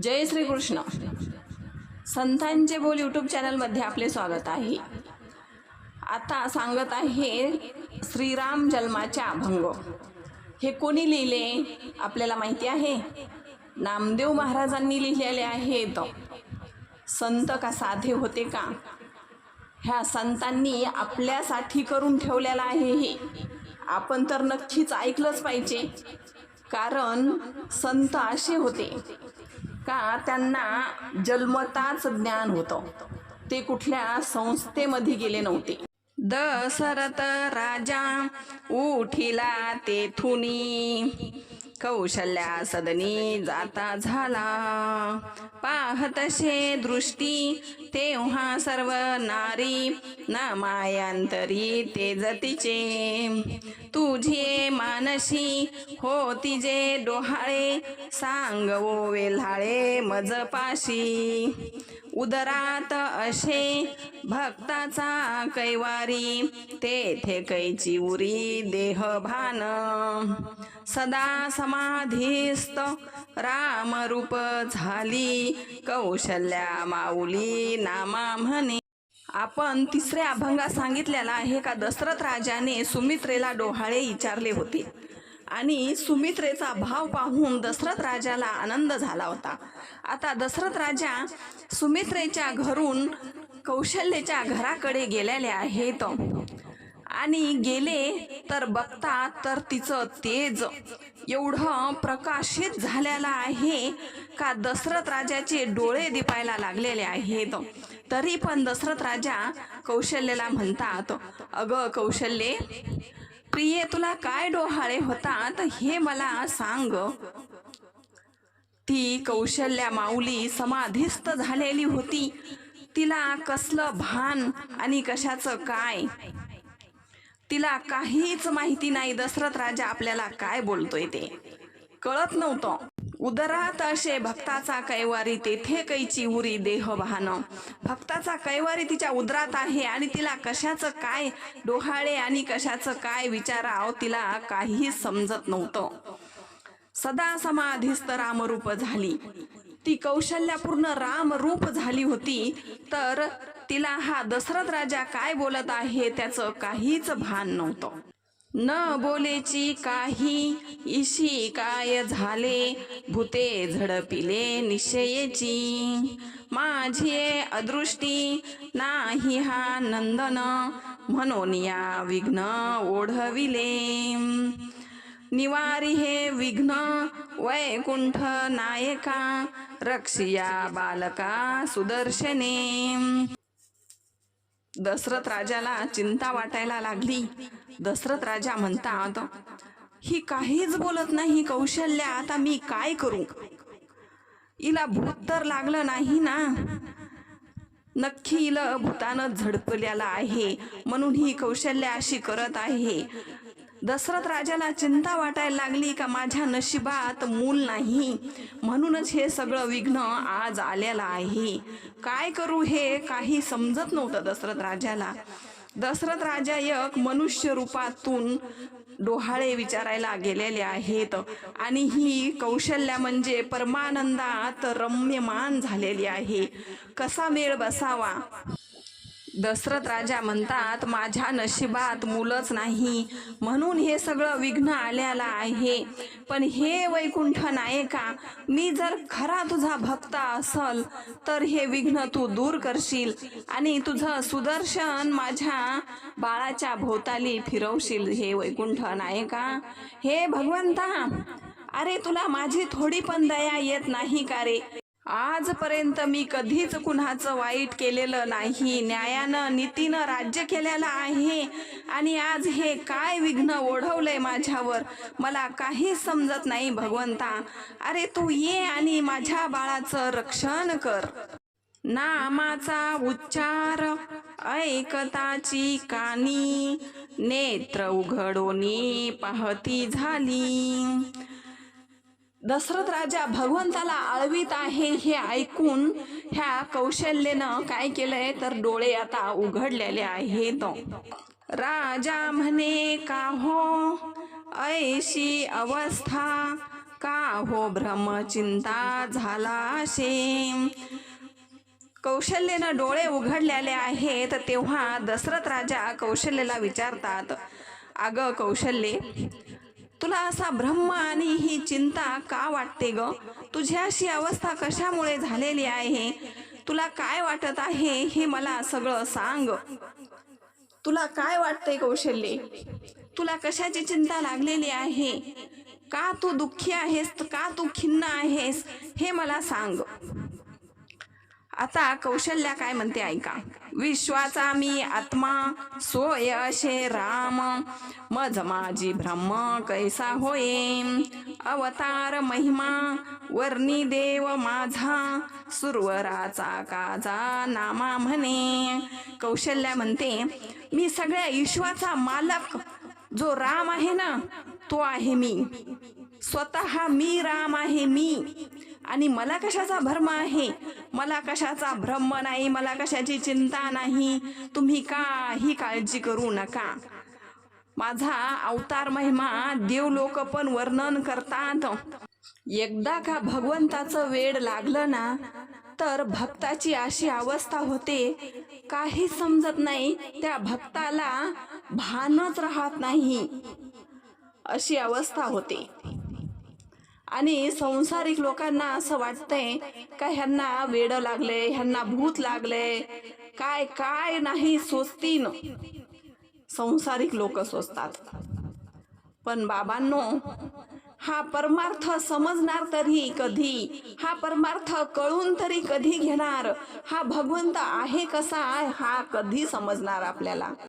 जय श्रीकृष्ण. संतांचे बोल यूट्यूब चॅनलमध्ये आपले स्वागत आहे. आता सांगत आहे श्रीराम जन्माचे अभंग. हे कोणी लिहिले? आपल्याला माहिती आहे. नामदेव महाराजांनी लिहिलेले आहेत. संत का साधे होते का? ह्या संतांनी आपल्यासाठी करून ठेवलेलं आहे हे. आपण तर नक्कीच ऐकलंच पाहिजे. कारण संत असे होते. का त्यांना जन्मताच ज्ञान होतं. ते कुठल्या संस्थेमध्ये गेले नव्हते. दशरथ राजा उठिला तेथुनी. कौशल्या सदनी जाता झाला. पाहतशे दृष्टी तेव्हा सर्व नारी ना मायांतरी ते जतीचे तुझे मानशी हो तिजे डोहाळे सांग ओ वेल्हाळे मजपाशी. उदरात असे भक्ताचा कैवारी तेथे कैची उरी देह भान सदा समाधीस्त रामरूप झाली कौशल्या माऊली नामा म्हणे. आपण तिसऱ्या अभंगात सांगितलेला आहे का दशरथ राजाने सुमित्रेला डोहाळे विचारले होते. आणि सुमित्रेचा भाव पाहून दशरथ राजाला आनंद झाला होता. आता दशरथ राजा सुमित्रेच्या घरून कौशल्येच्या घराकडे गेलेले आहेत. आणि गेले तर बघता तर तिचं तेज एवढं प्रकाशित झालेलं आहे का दशरथ राजाचे डोळे दिपायला लागलेले आहेत. तरी पण दशरथ राजा कौशल्यला म्हणतात अगं कौशल्ये प्रिये तुला काय डोहाळे होतात हे मला सांग. ती कौशल्या माऊली समाधीस्थ झालेली होती. तिला कसलं भान आणि कशाचं काय? तिला काहीच माहिती नाही. दशरथ राजा आपल्याला काय बोलतोय ते? कळत नव्हतं. उदरात असे भक्ताचा कैवारी तेथे कैची उरी देह वाहन भक्ताचा कैवारी तिच्या उदरात आहे आणि तिला कशाचं काय डोहाळे आणि कशाचं काय विचाराव तिला काहीही समजत नव्हतं. सदा समाधीस्त रामरूप झाली. ती कौशल्यापूर्ण रामरूप झाली होती. तर तिला हा दशरथ राजा काय बोलत आहे त्याचं काहीच भान नव्हतं. न बोलेची काही इशी काय झाले? भूते झडपिले निश्चयेची माझी अदृष्टी नाही हा नंदन म्हणून या विघ्न ओढविले. निवारी हे विघ्न वैकुंठ नायका रक्षिया बालका सुदर्शने. दशरथ राजाला चिंता वाटायला लागली. दशरथ राजा म्हणतात ही काहीच बोलत नाही कौशल्या आता मी काय करू? हिला भूत तर लागलं नाही ना? नक्की हिला भूतानं झडपल्याला आहे म्हणून ही कौशल्या अशी करत आहे. दशरथ राजाला चिंता वाटायला लागली का माझ्या नशिबात मूल नाही? म्हणूनच हे सगळं विघ्न आज आलेलं आहे. काय करू हे काही समजत नव्हतं दशरथ राजाला. दशरथ राजा एक मनुष्य रूपातून डोहाळे विचारायला गेलेले आहेत आणि ही कौशल्या म्हणजे परमानंदात रम्यमान झालेली आहे. कसा वेळ बसावा? दशरथ राजा म्हणतात माझ्या नशिबात मुलंच नाही. म्हणून हे सगळं विघ्न आल्याला आहे. पण हे वैकुंठ नायका मी जर खरा तुझा भक्त असल तर हे विघ्न तू दूर करशील आणि तुझं सुदर्शन माझ्या बाळाच्या भोवताली फिरवशील हे वैकुंठ नायका हे भगवंता अरे तुला माझी थोडी पण दया येत नाही का रे? आजपर्यंत मी कधीच कुणाचं वाईट केलेलं नाही. न्यायानं नीतीनं राज्य केलेलं आहे. आणि आज हे काय विघ्न ओढवलंय माझ्यावर मला काहीच समजत नाही भगवंता. अरे तू ये आणि माझ्या बाळाचं रक्षण कर. नामाचा उच्चार ऐकताची कानी नेत्र उघडोनी पाहती झाली. दशरथ राजा भगवंताला आळवीत आहे हे ऐकून ह्या कौशल्यनं काय केलंय तर डोळे आता उघडलेले आहेत. राजा म्हणे का हो? ऐशी अवस्था? का हो भ्रमचिंता झाला शेम कौशल्येनं डोळे उघडलेले आहेत तेव्हा दशरथ राजा कौशल्यला विचारतात अगं कौशल्ये तुला असा ब्रह्म आणि ही चिंता का वाटते ग? तुझ्याशी अशी अवस्था कशामुळे झालेली आहे? तुला काय वाटत आहे हे मला सगळं सांग. तुला काय वाटतंय कौशल्ये? तुला कशाची चिंता लागलेली आहे? का तू दुःखी आहेस? का तू खिन्न आहेस? हे मला सांग. आता कौशल्या काय म्हणते ऐका. विश्वाचा मी आत्मा सोय असे राम. मज माझी ब्रह्म कैसा होये अवतार महिमा वर्णी देव माझा. सुरवराचा काजा नामा म्हणे. कौशल्या म्हणते मी सगळ्या ईश्वाचा मालक. जो राम आहे ना तो आहे मी. स्वतः मी राम आहे मी. आणि मला कशाचा भ्रम आहे? मला कशाचा भ्रम नाही? मला कशाची चिंता नाही? तुम्ही काही काळजी करू नका. माझा अवतार महिमा देव लोक पण वर्णन करतात. एकदा का भगवंताचं वेड लागलं ना तर भक्ताची अशी अवस्था होते. काही समजत नाही त्या भक्ताला भानच राहत नाही. अशी अवस्था होते. आणि संसारिक लोकांना असं वाटतंय का ह्यांना वेड लागले ह्यांना भूत लागले काय काय नाही सोचतीन संसारिक लोक सोचतात पण बाबांनो हा परमार्थ समजणार तरी कधी? हा परमार्थ कळून तरी कधी घेणार? हा भगवंत आहे कसा? हा कधी समजणार आपल्याला?